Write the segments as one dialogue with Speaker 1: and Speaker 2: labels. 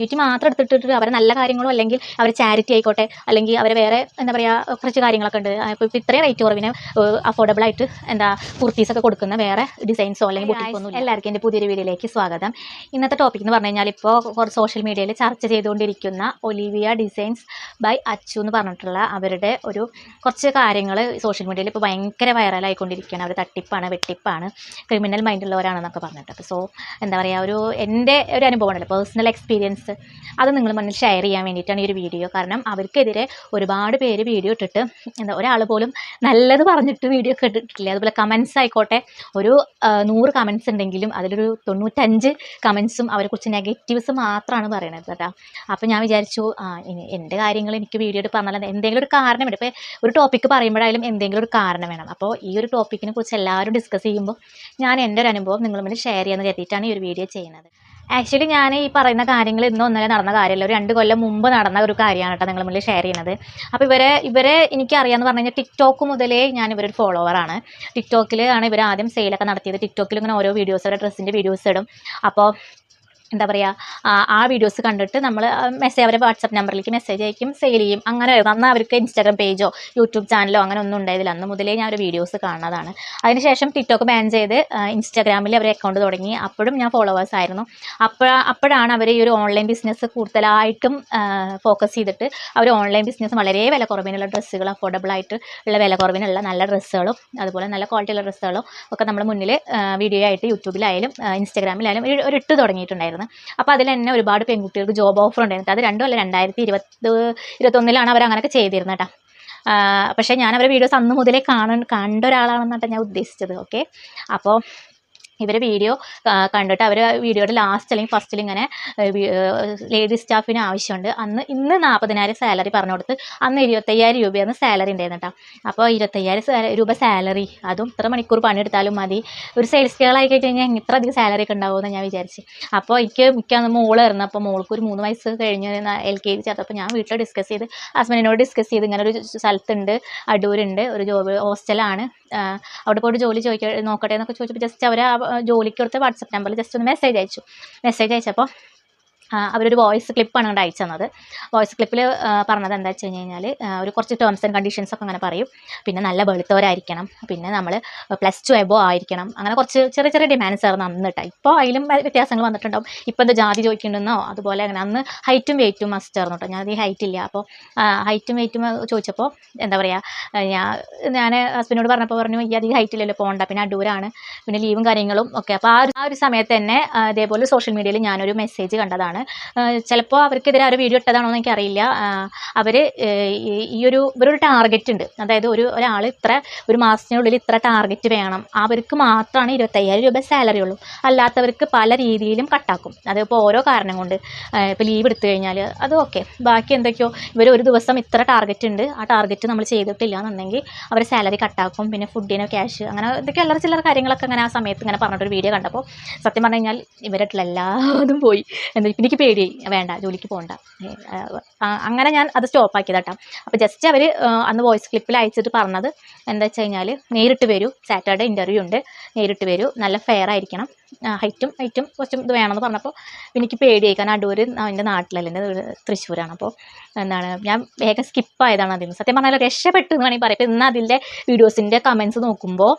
Speaker 1: Negativity മാത്രം എടുത്തിട്ടിട്ട് അവരെ നല്ല കാര്യങ്ങളോ അല്ലെങ്കിൽ അവർ ചാരിറ്റി ആയിക്കോട്ടെ അല്ലെങ്കിൽ അവർ വേറെ എന്താ പറയുക കുറച്ച് കാര്യങ്ങളൊക്കെ ഉണ്ട്. ഇപ്പോൾ ഇപ്പോൾ ഇത്രയും റേറ്റ് കുറവിന് അഫോർഡബിൾ ആയിട്ട് എന്താ കുർത്തീസൊക്കെ കൊടുക്കുന്ന വേറെ ഡിസൈൻസോ അല്ലെങ്കിൽ ബുട്ടിക്കൊന്നും എല്ലാവർക്കും എന്റെ പുതിയൊരു വീഡിയോയിലേക്ക് സ്വാഗതം. ഇന്നത്തെ ടോപ്പിക് എന്ന് പറഞ്ഞു കഴിഞ്ഞാൽ ഇപ്പോൾ കുറച്ച് സോഷ്യൽ മീഡിയയിൽ ചർച്ച ചെയ്തുകൊണ്ടിരിക്കുന്ന ഒലിവിയ ഡിസൈൻസ് ബൈ അച്ചു എന്ന് പറഞ്ഞിട്ടുള്ള അവരുടെ ഒരു കുറച്ച് കാര്യങ്ങൾ സോഷ്യൽ മീഡിയയിൽ ഇപ്പോൾ ഭയങ്കര വൈറലായിക്കൊണ്ടിരിക്കുകയാണ് അവർ തട്ടിപ്പാണ് വെട്ടിപ്പാണ് ക്രിമിനൽ മൈൻഡുള്ളവരാണെന്നൊക്കെ പറഞ്ഞിട്ട്. സോ എന്താ പറയുക ഒരു എന്റെ ഒരു അനുഭവമാണല്ലോ പേഴ്സണൽ എക്സ്പീരിയൻസ് അത് നിങ്ങൾ മുന്നിൽ ഷെയർ ചെയ്യാൻ വേണ്ടിയിട്ടാണ് ഈ ഒരു വീഡിയോ കാരണം അവർക്കെതിരെ ഒരുപാട് പേര് വീഡിയോ ഇട്ടിട്ട് എന്താ ഒരാൾ പോലും നല്ലത് പറഞ്ഞിട്ട് വീഡിയോ ഒക്കെ ഇട്ടിട്ടില്ല. അതുപോലെ കമൻസ് ആയിക്കോട്ടെ ഒരു നൂറ് കമൻസ് ഉണ്ടെങ്കിലും അതിലൊരു തൊണ്ണൂറ്റഞ്ച് കമൻസും അവരെക്കുറിച്ച് നെഗറ്റീവ്സ് മാത്രമാണ് പറയണത് കേട്ടോ. അപ്പോൾ ഞാൻ വിചാരിച്ചു ഇനി എന്റെ കാര്യങ്ങൾ എനിക്ക് വീഡിയോ എടുത്ത് പറഞ്ഞാൽ എന്തെങ്കിലും ഒരു കാരണം വേണം. ഇപ്പോൾ ഒരു ടോപ്പിക്ക് പറയുമ്പോഴായാലും എന്തെങ്കിലും ഒരു കാരണം വേണം. അപ്പോൾ ഈ ഒരു ടോപ്പിക്കിനെ കുറിച്ച് എല്ലാവരും ഡിസ്കസ് ചെയ്യുമ്പോൾ ഞാൻ എന്റെ ഒരു അനുഭവം നിങ്ങൾ മുന്നിൽ ഷെയർ ചെയ്യാൻ കരുതിയിട്ടാണ് ഈ ഒരു വീഡിയോ ചെയ്യുന്നത്. ആക്ച്വലി ഞാൻ ഈ പറയുന്ന കാര്യങ്ങൾ ഇന്നും ഒന്നലെ നടന്ന കാര്യമല്ല. ഒരു രണ്ട് കൊല്ലം മുമ്പ് നടന്ന ഒരു കാര്യമാണ് കേട്ടോ നിങ്ങൾ മുന്നിൽ ഷെയർ ചെയ്യുന്നത്. അപ്പോൾ ഇവരെ ഇവരെ എനിക്ക് എനിക്കറിയാമെന്ന് പറഞ്ഞു കഴിഞ്ഞാൽ ടിക്ടോക്ക് മുതലേ ഞാൻ ഇവരൊരു ഫോളോവറാണ് ടിക്ടോക്കിൽ ആണ് ഇവർ ആദ്യം സെയിലൊക്കെ നടത്തിയത്. ടിക്ടോക്കിൽ ഇങ്ങനെ ഓരോ വീഡിയോസ് ഓരോ ഡ്രസ്സിന്റെ വീഡിയോസ് ഇടും. അപ്പോൾ എന്താ പറയുക ആ വീഡിയോസ് കണ്ടിട്ട് നമ്മൾ മെസ്സേജ് അവരെ വാട്സപ്പ് നമ്പറിലേക്ക് മെസ്സേജ് അയക്കും സെയിൽ ചെയ്യും. അങ്ങനെ അന്ന് അവർക്ക് ഇൻസ്റ്റാഗ്രാം പേജോ യൂട്യൂബ് ചാനലോ അങ്ങനെ ഒന്നും ഉണ്ടായതില്ല അന്ന് മുതലേ ഞാൻ ഒരു വീഡിയോസ് കാണുന്നതാണ്. അതിനുശേഷം ടിക്ടോക്ക് ബാൻ ചെയ്ത് ഇൻസ്റ്റാഗ്രാമിൽ അവർ അക്കൗണ്ട് തുടങ്ങി. അപ്പോഴും ഞാൻ ഫോളോവേഴ്സ് ആയിരുന്നു. അപ്പോൾ അപ്പോഴാണ് അവർ ഈ ഒരു ഓൺലൈൻ ബിസിനസ് കൂടുതലായിട്ടും ഫോക്കസ് ചെയ്തിട്ട് അവർ ഓൺലൈൻ ബിസിനസ് വളരെ വില കുറവിനുള്ള ഡ്രസ്സുകൾ അഫോർഡബിൾ ആയിട്ട് ഉള്ള വില കുറവിനുള്ള നല്ല ഡ്രസ്സുകളും അതുപോലെ നല്ല ക്വാളിറ്റിയുള്ള ഡ്രസ്സുകളും ഒക്കെ നമ്മൾ മുന്നിൽ വീഡിയോ ആയിട്ട് യൂട്യൂബിലായാലും ഇൻസ്റ്റാഗ്രാമിലായാലും ഒരു ഇട്ട് തുടങ്ങിയിട്ടുണ്ടായിരുന്നു. അപ്പോൾ അതിൽ തന്നെ ഒരുപാട് പെൺകുട്ടികൾക്ക് ജോബ് ഓഫർ ഉണ്ടായിരുന്നു. അത് രണ്ടും അല്ല രണ്ടായിരത്തി ഇരുപത്തി ഇരുപത്തൊന്നിലാണ് അവർ അങ്ങനെയൊക്കെ ചെയ്തിരുന്നത് കേട്ടോ പക്ഷേ ഞാൻ അവരുടെ വീഡിയോസ് അന്ന് മുതലേ കാണ കണ്ട ഒരാളാണെന്നാണ് ഞാൻ ഉദ്ദേശിച്ചത്. ഓക്കെ അപ്പോൾ ഇവർ വീഡിയോ കണ്ടിട്ട് അവർ വീഡിയോയുടെ ലാസ്റ്റ് അല്ലെങ്കിൽ ഫസ്റ്റിൽ ഇങ്ങനെ ലേഡി സ്റ്റാഫിന് ആവശ്യമുണ്ട്. അന്ന് ഇന്ന് നാൽപ്പതിനായിരം സാലറി പറഞ്ഞു കൊടുത്ത് അന്ന് ഇരുപത്തയ്യായിരം രൂപയാണ് സാലറി ഉണ്ടായിരുന്നു കേട്ടോ അപ്പോൾ ഇരുപത്തയ്യായിരം രൂപ സാലറി അതും ഇത്ര മണിക്കൂർ പണിയെടുത്താലും മതി. ഒരു സെയിൽസ് ഗേളായി കഴിഞ്ഞാൽ ഇത്ര അധികം സാലറി ഒക്കെ ഉണ്ടാവുമെന്ന് ഞാൻ വിചാരിച്ച്. അപ്പോൾ എനിക്ക് മിക്ക മോളായിരുന്നു അപ്പോൾ മോൾക്ക് ഒരു മൂന്ന് വയസ്സ് കഴിഞ്ഞ് എൽ കെ ജി ചേർത്തപ്പോൾ ഞാൻ വീട്ടിൽ ഡിസ്കസ് ചെയ്ത് ഹസ്ബൻഡിനോട് ഡിസ്കസ് ചെയ്ത് ഇങ്ങനെ ഒരു സ്ഥലത്തുണ്ട് അടൂരുണ്ട് ഒരു ജോബ് ഹോസ്റ്റലാണ് അവിടെ പോയിട്ട് ജോലി ചോദിക്കാൻ നോക്കട്ടെ എന്നൊക്കെ ചോദിച്ചപ്പോൾ ജസ്റ്റ് അവർ ജോലിക്ക് കൊടുത്ത് വാട്സപ്പ് നമ്പറിൽ ജസ്റ്റ് ഒന്ന് മെസ്സേജ് അയച്ചു. മെസ്സേജ് അയച്ചപ്പോൾ അവരൊരു വോയിസ് ക്ലിപ്പാണ് കൊണ്ട് അയച്ചു തന്നത്. വോയിസ് ക്ലിപ്പിൽ പറഞ്ഞത് എന്താ വെച്ച് കഴിഞ്ഞ് കഴിഞ്ഞാൽ ഒരു കുറച്ച് ടേംസ് ആൻഡ് കണ്ടീഷൻസ് ഒക്കെ അങ്ങനെ പറയും. പിന്നെ നല്ല വെളുത്തവരായിരിക്കണം. പിന്നെ നമ്മൾ പ്ലസ് ടു എബോ ആയിരിക്കണം. അങ്ങനെ കുറച്ച് ചെറിയ ചെറിയ ഡിമാൻഡ്സ് ആയിരുന്നു അന്ന് കേട്ടോ ഇപ്പോൾ അതിലും വ്യത്യാസങ്ങൾ വന്നിട്ടുണ്ടാവും. ഇപ്പോൾ എന്താ ജാതി ചോദിക്കുന്നുണ്ടെന്നോ അതുപോലെ അങ്ങനെ അന്ന് ഹൈറ്റും വെയിറ്റും മസ്റ്റ് ആയിരുന്നു കേട്ടോ ഞാൻ ഈ ഹൈറ്റ് ഇല്ല. അപ്പോൾ ഹൈറ്റും വെയിറ്റും ചോദിച്ചപ്പോൾ എന്താ പറയുക ഞാൻ ഞാൻ ഹസ്ബൻഡിനോട് പറഞ്ഞപ്പോൾ പറഞ്ഞു ഈ അധികം ഹൈറ്റ് ഇല്ലല്ലോ പോകണ്ട പിന്നെ അടൂരാണ്. പിന്നെ ലീവും കാര്യങ്ങളും ഒക്കെ. അപ്പോൾ ആ ഒരു സമയത്ത് തന്നെ ഇതേപോലെ സോഷ്യൽ മീഡിയയിൽ ഞാനൊരു മെസ്സേജ് കണ്ടതാണ്. ചിലപ്പോൾ അവർക്കെതിരെ ഒരു വീഡിയോ ഇട്ടതാണോ എന്ന് എനിക്കറിയില്ല. അവർ ഈ ഒരു ഇവരൊരു ടാർഗറ്റ് ഉണ്ട്. അതായത് ഒരു ഒരാൾ ഇത്ര ഒരു മാസത്തിനുള്ളിൽ ഇത്ര ടാർഗറ്റ് വേണം. അവർക്ക് മാത്രമാണ് ഇരുപത്തയ്യായിരം രൂപ സാലറി ഉള്ളൂ. അല്ലാത്തവർക്ക് പല രീതിയിലും കട്ടാക്കും അതിപ്പോൾ ഓരോ കാരണം കൊണ്ട്. ഇപ്പോൾ ലീവ് എടുത്തു കഴിഞ്ഞാൽ അത് ഓക്കെ ബാക്കി എന്തൊക്കെയോ ഇവർ ഒരു ദിവസം ഇത്ര ടാർഗറ്റ് ഉണ്ട്. ആ ടാർഗറ്റ് നമ്മൾ ചെയ്തിട്ടില്ല എന്നുണ്ടെങ്കിൽ അവർ സാലറി കട്ടാക്കും പിന്നെ ഫുഡിനോ ക്യാഷ് അങ്ങനെ ഇതൊക്കെ അല്ലറ ചില്ലറ കാര്യങ്ങളൊക്കെ അങ്ങനെ ആ സമയത്ത് ഇങ്ങനെ പറഞ്ഞിട്ടൊരു വീഡിയോ കണ്ടപ്പോൾ സത്യം പറഞ്ഞു കഴിഞ്ഞാൽ ഇവരായിട്ടുള്ള എല്ലാതും പോയി. എന്താ ഇപ്പം എനിക്ക് പേടിയായി വേണ്ട ജോലിക്ക് പോകണ്ട അങ്ങനെ ഞാൻ അത് സ്റ്റോപ്പ് ആക്കിയത് കേട്ടോ അപ്പോൾ ജസ്റ്റ് അവർ അന്ന് വോയിസ് ക്ലിപ്പിൽ അയച്ചിട്ട് പറഞ്ഞത് എന്താ വെച്ച് കഴിഞ്ഞാൽ നേരിട്ട് വരൂ സാറ്റർഡേ ഇന്റർവ്യൂ ഉണ്ട് നേരിട്ട് വരൂ നല്ല ഫെയർ ആയിരിക്കണം. ഹൈറ്റും ഹൈറ്റും കുറച്ചും ഇത് വേണമെന്ന് പറഞ്ഞപ്പോൾ എനിക്ക് പേടിയായി. കാരണം അടൂർ എന്റെ നാട്ടിലല്ല എന്റെ തൃശ്ശൂരാണ്. അപ്പോൾ എന്താണ് ഞാൻ വേഗം സ്കിപ്പായതാണ് അതിന് സത്യം പറഞ്ഞാൽ രക്ഷപ്പെട്ടു എന്ന് വേണമെങ്കിൽ പറയാം. ഇന്ന് അതിന്റെ വീഡിയോസിന്റെ കമൻസ് നോക്കുമ്പോൾ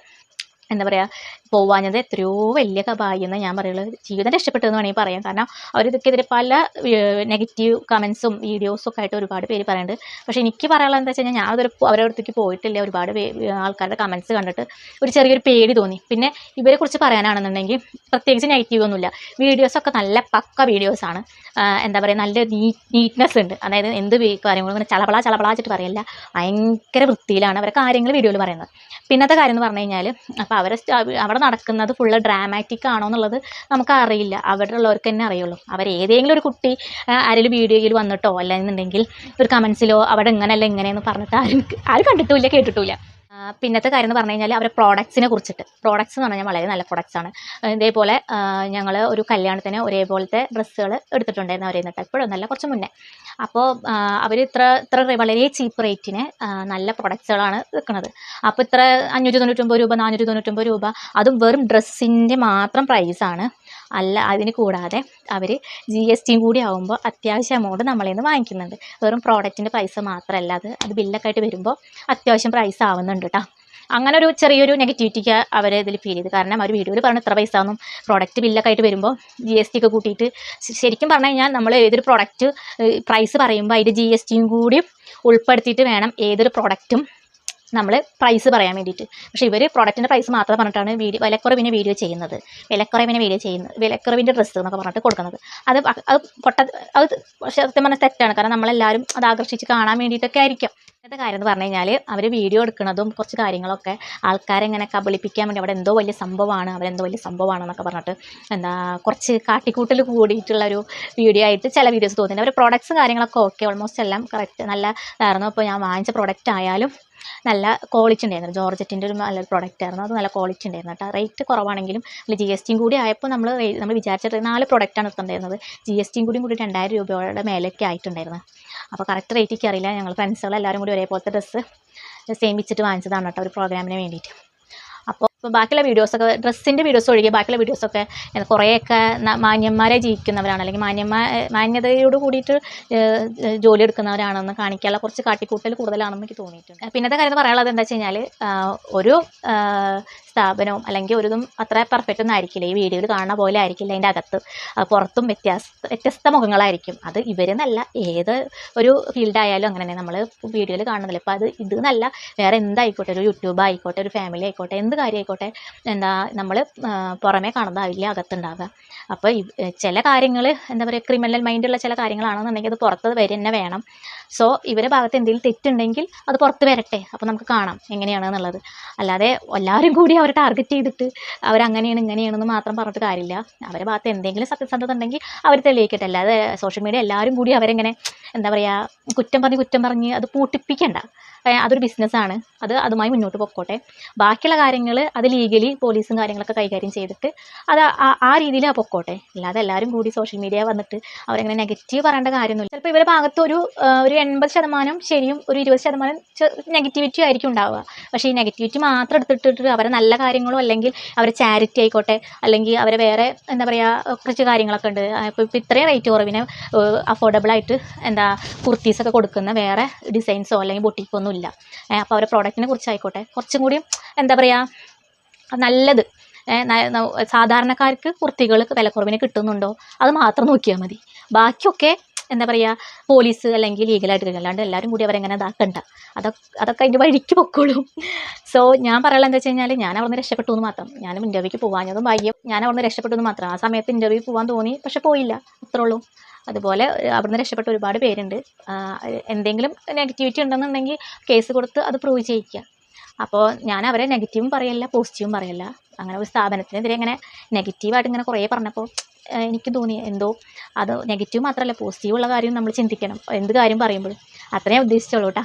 Speaker 1: എന്താ പറയുക പോവാഞ്ഞത് എത്രയോ വലിയ കബായി ഞാൻ പറയുള്ളൂ ജീവിതം രക്ഷപ്പെട്ടു എന്ന് വേണമെങ്കിൽ പറയാം. കാരണം അവർ ഇതൊക്കെതിരെ പല നെഗറ്റീവ് കമൻസും വീഡിയോസും ഒക്കെ ആയിട്ട് ഒരുപാട് പേര് പറയുന്നുണ്ട് പക്ഷേ എനിക്ക് പറയാനുള്ളത് എന്താ വെച്ച് കഴിഞ്ഞാൽ ഞാൻ അതൊരു അവരുടെ അടുത്തേക്ക് പോയിട്ടില്ല. ഒരുപാട് ആൾക്കാരുടെ കമൻസ് കണ്ടിട്ട് ഒരു ചെറിയൊരു പേടി തോന്നി. പിന്നെ ഇവരെക്കുറിച്ച് പറയാനാണെന്നുണ്ടെങ്കിൽ പ്രത്യേകിച്ച് നെഗറ്റീവ് ഒന്നുമില്ല. വീഡിയോസൊക്കെ നല്ല പക്ക വീഡിയോസാണ് എന്താ പറയുക നല്ല നീറ്റ് നീറ്റ്നെസ് ഉണ്ട്. അതായത് എന്ത് കാര്യങ്ങളും ഇങ്ങനെ ചളപള ചളപള വെച്ചിട്ട് പറയില്ല. ഭയങ്കര വൃത്തിയിലാണ് അവരെ കാര്യങ്ങൾ വീഡിയോയിൽ പറയുന്നത്. പിന്നത്തെ കാര്യം എന്ന് പറഞ്ഞു കഴിഞ്ഞാൽ അപ്പോൾ അവരെ അവിടെ നടക്കുന്നത് ഫുള്ള് ഡ്രാമാറ്റിക് ആണോ എന്നുള്ളത് നമുക്ക് അറിയില്ല അവിടെ ഉള്ളവർക്ക് തന്നെ അറിയുള്ളൂ. അവർ ഏതെങ്കിലും ഒരു കുട്ടി ആരെങ്കിലും വീഡിയോയിൽ വന്നിട്ടോ അല്ലെന്നുണ്ടെങ്കിൽ ഒരു കമൻസിലോ അവിടെ ഇങ്ങനെയല്ല ഇങ്ങനെയെന്ന് പറഞ്ഞിട്ട് ആരും ആരും കണ്ടിട്ടുമില്ല കേട്ടിട്ടുമില്ല. പിന്നത്തെ കാര്യം എന്ന് പറഞ്ഞു കഴിഞ്ഞാൽ അവരുടെ പ്രോഡക്ട്സിനെ കുറിച്ചിട്ട്. പ്രോഡക്ട്സ് എന്ന് പറഞ്ഞാൽ വളരെ നല്ല പ്രോഡക്ട്സ് ആണ്. ഇതേപോലെ ഞങ്ങൾ ഒരു കല്യാണത്തിന് ഒരേപോലത്തെ ഡ്രസ്സുകൾ എടുത്തിട്ടുണ്ടായിരുന്നു അവരെ നിന്നിട്ട് നല്ല കുറച്ച് മുന്നേ. അപ്പോൾ അവർ ഇത്ര ഇത്ര വളരെ ചീപ്പ് റേറ്റിന് നല്ല പ്രോഡക്ട്സുകളാണ് വിൽക്കുന്നത് അപ്പോൾ ഇത്ര അഞ്ഞൂറ്റി തൊണ്ണൂറ്റൊമ്പത് രൂപ നാനൂറ്റി തൊണ്ണൂറ്റൊമ്പത് രൂപ അതും വെറും ഡ്രസ്സിന്റെ മാത്രം പ്രൈസാണ് അല്ല അതിന് കൂടാതെ അവർ ജി എസ് ടിയും കൂടി ആകുമ്പോൾ അത്യാവശ്യം എമൗണ്ട് നമ്മളിൽ നിന്ന് വാങ്ങിക്കുന്നുണ്ട്. വെറും പ്രോഡക്റ്റിന്റെ പൈസ മാത്രമല്ല അത് അത് ബില്ലൊക്കെ ആയിട്ട് വരുമ്പോൾ അത്യാവശ്യം പ്രൈസ് ആവുന്നുണ്ട് കേട്ടോ അങ്ങനെ ഒരു ചെറിയൊരു നെഗറ്റിവിറ്റിക്ക് അവർ ഇതിൽ ഫീൽ ചെയ്ത്. കാരണം അവർ വീഡിയോയിൽ പറഞ്ഞ എത്ര പൈസ ആവുന്നു പ്രോഡക്റ്റ് ബില്ലൊക്കെ ആയിട്ട് വരുമ്പോൾ ജി എസ് ടി ഒക്കെ കൂട്ടിയിട്ട് ശരിക്കും പറഞ്ഞു കഴിഞ്ഞാൽ നമ്മൾ ഏതൊരു പ്രോഡക്റ്റ് പ്രൈസ് പറയുമ്പോൾ അതിന്റെ ജി എസ് ടിയും കൂടി ഉൾപ്പെടുത്തിയിട്ട് വേണം ഏതൊരു പ്രോഡക്റ്റും നമ്മൾ പ്രൈസ് പറയാൻ വേണ്ടിയിട്ട്. പക്ഷേ ഇവർ പ്രോഡക്റ്റിന്റെ പ്രൈസ് മാത്രം പറഞ്ഞിട്ടാണ് വീഡിയോ വിലക്കുറവിന് വീഡിയോ ചെയ്യുന്നത്. വിലക്കുറവിന് വീഡിയോ ചെയ്യുന്നത് വിലക്കുറവിന്റെ ഡ്രസ്സ് എന്നൊക്കെ പറഞ്ഞിട്ട് കൊടുക്കുന്നത്. അത് അത് പൊട്ട അത് സത്യം പറഞ്ഞാൽ തെറ്റാണ്. കാരണം നമ്മളെല്ലാവരും അത് ആകർഷിച്ച് കാണാൻ വേണ്ടിയിട്ടൊക്കെ ആയിരിക്കും. ഇന്നത്തെ കാര്യം എന്ന് പറഞ്ഞു കഴിഞ്ഞാൽ അവർ വീഡിയോ എടുക്കുന്നതും കുറച്ച് കാര്യങ്ങളൊക്കെ ആൾക്കാരെ ഇങ്ങനെ കബളിപ്പിക്കാൻ വേണ്ടി അവിടെ എന്തോ വലിയ സംഭവമാണ് അവരെന്തോ വലിയ സംഭവമാണെന്നൊക്കെ പറഞ്ഞിട്ട് എന്താ കുറച്ച് കാട്ടിക്കൂട്ടൽ കൂടിയിട്ടുള്ള ഒരു വീഡിയോ ആയിട്ട് ചില വീഡിയോസ് തോന്നുന്നുണ്ട്. അവർ പ്രോഡക്ട്സും കാര്യങ്ങളൊക്കെ ഓക്കെ ഓൾമോസ്റ്റ് എല്ലാം കറക്റ്റ് നല്ല ഇതായിരുന്നു അപ്പോൾ ഞാൻ വാങ്ങിച്ച പ്രോഡക്റ്റ് ആയാലും നല്ല ക്വാളിറ്റി ഉണ്ടായിരുന്നു. ജോർജറ്റിന്റെ ഒരു നല്ലൊരു പ്രോഡക്റ്റ് ആയിരുന്നു. അത് നല്ല ക്വാളിറ്റി ഉണ്ടായിരുന്നു കേട്ടോ. റേറ്റ് കുറവാണെങ്കിലും അല്ല ജി എസ് ടിയും കൂടി ആയപ്പോൾ നമ്മൾ നമ്മൾ വിചാരിച്ചിട്ട് നാല് പ്രോഡക്റ്റാണ് എടുത്തിട്ടുണ്ടായിരുന്നത്. ജി എസ് ടിയും കൂടി കൂടി രണ്ടായിരം രൂപയുടെ മേലേക്ക് ആയിട്ടുണ്ടായിരുന്നു. അപ്പോൾ കറക്റ്റ് റേറ്റ് എനിക്ക് അറിയില്ല. ഞങ്ങൾ ഫ്രണ്ട്സുകൾ എല്ലാവരും കൂടി ഒരേപോലത്തെ ഡ്രസ്സ് സെയിം വെച്ചിട്ട് വാങ്ങിച്ചതാണ് കേട്ടോ ഒരു പ്രോഗ്രാമിന് വേണ്ടിയിട്ട്. അപ്പോൾ ബാക്കിയുള്ള വീഡിയോസൊക്കെ ഡ്രസ്സിന്റെ വീഡിയോസ് ഒഴികെ ബാക്കിയുള്ള വീഡിയോസൊക്കെ കുറേയൊക്കെ മാന്യന്മാരെ ജീവിക്കുന്നവരാണ്. അല്ലെങ്കിൽ മാന്യന്മാ മാന്യതയോട് കൂടിയിട്ട് ജോലി എടുക്കുന്നവരാണെന്ന് കാണിക്കാനുള്ള കുറച്ച് കാട്ടിക്കൂട്ടൽ കൂടുതലാണെന്ന് എനിക്ക് തോന്നിയിട്ടുണ്ട്. പിന്നത്തെ കാര്യം പറയാനുള്ളത് എന്താ വെച്ച് കഴിഞ്ഞാൽ ഒരു സ്ഥാപനവും അല്ലെങ്കിൽ ഒരുതും അത്ര പെർഫെക്റ്റ് ഒന്നും ആയിരിക്കില്ല. ഈ വീഡിയോയിൽ കാണുന്ന പോലെ ആയിരിക്കില്ല അതിന്റെ അകത്ത്. പുറത്തും വ്യത്യാസ വ്യത്യസ്ത മുഖങ്ങളായിരിക്കും. അത് ഇവരെന്നല്ല ഏത് ഒരു ഫീൽഡായാലും അങ്ങനെ തന്നെ നമ്മൾ വീഡിയോയിൽ കാണുന്നില്ല ഇപ്പോൾ അത് ഇത് എന്നല്ല വേറെ എന്തായിക്കോട്ടെ ഒരു യൂട്യൂബ് ആയിക്കോട്ടെ ഒരു ഫാമിലി ആയിക്കോട്ടെ എന്ത് കാര്യം ആയിക്കോട്ടെ. എന്താ നമ്മൾ പുറമേ കാണുന്നതാവില്ല അകത്തുണ്ടാവുക. അപ്പോൾ ചില കാര്യങ്ങൾ എന്താ പറയുക ക്രിമിനൽ മൈൻഡുള്ള ചില കാര്യങ്ങളാണെന്നുണ്ടെങ്കിൽ അത് പുറത്ത് വരെ തന്നെ വേണം. സോ ഇവരെ ഭാഗത്ത് എന്തെങ്കിലും തെറ്റുണ്ടെങ്കിൽ അത് പുറത്ത് വരട്ടെ. അപ്പോൾ നമുക്ക് കാണാം എങ്ങനെയാണെന്നുള്ളത്. അല്ലാതെ എല്ലാവരും കൂടി അവരെ ടാർഗറ്റ് ചെയ്തിട്ട് അവരങ്ങനെയാണ് ഇങ്ങനെയാണെന്ന് മാത്രം പറഞ്ഞിട്ട് കാര്യമില്ല. അവരെ ഭാഗത്ത് എന്തെങ്കിലും സത്യസന്ധത ഉണ്ടെങ്കിൽ അവർ തെളിയിക്കട്ടെ. അല്ലാതെ സോഷ്യൽ മീഡിയ എല്ലാവരും കൂടി അവരെങ്ങനെ എന്താ പറയുക കുറ്റം പറഞ്ഞ് കുറ്റം പറഞ്ഞ് അത് പൂട്ടിപ്പിക്കണ്ട. അതൊരു ബിസിനസ്സാണ് അത് അതുമായി മുന്നോട്ട് പൊക്കോട്ടെ. ബാക്കിയുള്ള കാര്യങ്ങൾ അത് ലീഗലി പോലീസും കാര്യങ്ങളൊക്കെ കൈകാര്യം ചെയ്തിട്ട് അത് ആ- രീതിയിൽ ആ പൊക്കോട്ടെ. അല്ലാതെ എല്ലാവരും കൂടി സോഷ്യൽ മീഡിയ വന്നിട്ട് അവരെങ്ങനെ നെഗറ്റീവ് പറയേണ്ട കാര്യമൊന്നുമില്ല. ചിലപ്പോൾ ഇവരുടെ ഭാഗത്ത് ഒരു ഒരു എൺപത് ശതമാനം ശരിയും ഒരു ഇരുപത് ശതമാനം നെഗറ്റിവിറ്റി ആയിരിക്കും ഉണ്ടാവുക. പക്ഷേ ഈ നെഗറ്റിവിറ്റി മാത്രം എടുത്തിട്ടിട്ട് അവരെ നല്ല കാര്യങ്ങളോ അല്ലെങ്കിൽ അവരെ ചാരിറ്റി ആയിക്കോട്ടെ അല്ലെങ്കിൽ അവരെ വേറെ എന്താ പറയുക കുറച്ച് കാര്യങ്ങളൊക്കെ ഉണ്ട്. ഇപ്പോൾ ഇത്രയും റേറ്റ് കുറവിന് അഫോർഡബിൾ ആയിട്ട് എന്താ കുർത്തീസൊക്കെ കൊടുക്കുന്ന വേറെ ഡിസൈൻസോ അല്ലെങ്കിൽ ബൊട്ടിക്കോ ഒന്നും ഇല്ല. അപ്പോൾ അവരുടെ പ്രോഡക്റ്റിനെ കുറിച്ചായിക്കോട്ടെ കുറച്ചും കൂടി എന്താ പറയുക നല്ലത്. സാധാരണക്കാർക്ക് കുർത്തികൾ വിലക്കുറവിന് കിട്ടുന്നുണ്ടോ? അത് മാത്രം നോക്കിയാൽ മതി. ബാക്കിയൊക്കെ എന്താ പറയുക പോലീസ് അല്ലെങ്കിൽ ലീഗലായിട്ട് അല്ലാണ്ട് എല്ലാവരും കൂടി അവരെങ്ങനെ ഇതാക്കണ്ട അതൊക്കെ അതൊക്കെ അതിന്റെ വഴിക്ക് പൊക്കോളും. സോ ഞാൻ പറയാനുള്ള എന്താ വെച്ച് കഴിഞ്ഞാൽ ഞാൻ അവിടുന്ന് രക്ഷപ്പെട്ടു എന്ന് മാത്രം. ഞാൻ ഇന്റർവ്യൂക്ക് പോകാഞ്ഞതും ഭാഗ്യം ഞാൻ അവിടുന്ന് രക്ഷപ്പെട്ടു എന്ന് മാത്രം. ആ സമയത്ത് ഇന്റർവ്യൂ പോകാൻ തോന്നി പക്ഷെ പോയില്ല. അത്രേ ഉള്ളൂ. അതുപോലെ അവിടുന്ന് രക്ഷപ്പെട്ട ഒരുപാട് പേരുണ്ട്. എന്തെങ്കിലും നെഗറ്റിവിറ്റി ഉണ്ടെന്നുണ്ടെങ്കിൽ കേസ് കൊടുത്ത് അത് പ്രൂവ് ചെയ്യിക്കുക. അപ്പോൾ ഞാൻ അവരെ നെഗറ്റീവും പറയല്ല പോസിറ്റീവും പറയല്ല. അങ്ങനെ ഒരു സ്ഥാപനത്തിനെതിരെ ഇങ്ങനെ നെഗറ്റീവായിട്ട് ഇങ്ങനെ കുറേ പറഞ്ഞപ്പോൾ എനിക്ക് തോന്നി എന്തോ അത് നെഗറ്റീവ് മാത്രമല്ല പോസിറ്റീവ് ഉള്ള കാര്യം നമ്മൾ ചിന്തിക്കണം. എന്ത് കാര്യം പറയുമ്പോഴും. അത്രേ ഞാൻ ഉദ്ദേശിച്ചുള്ളൂ കേട്ടോ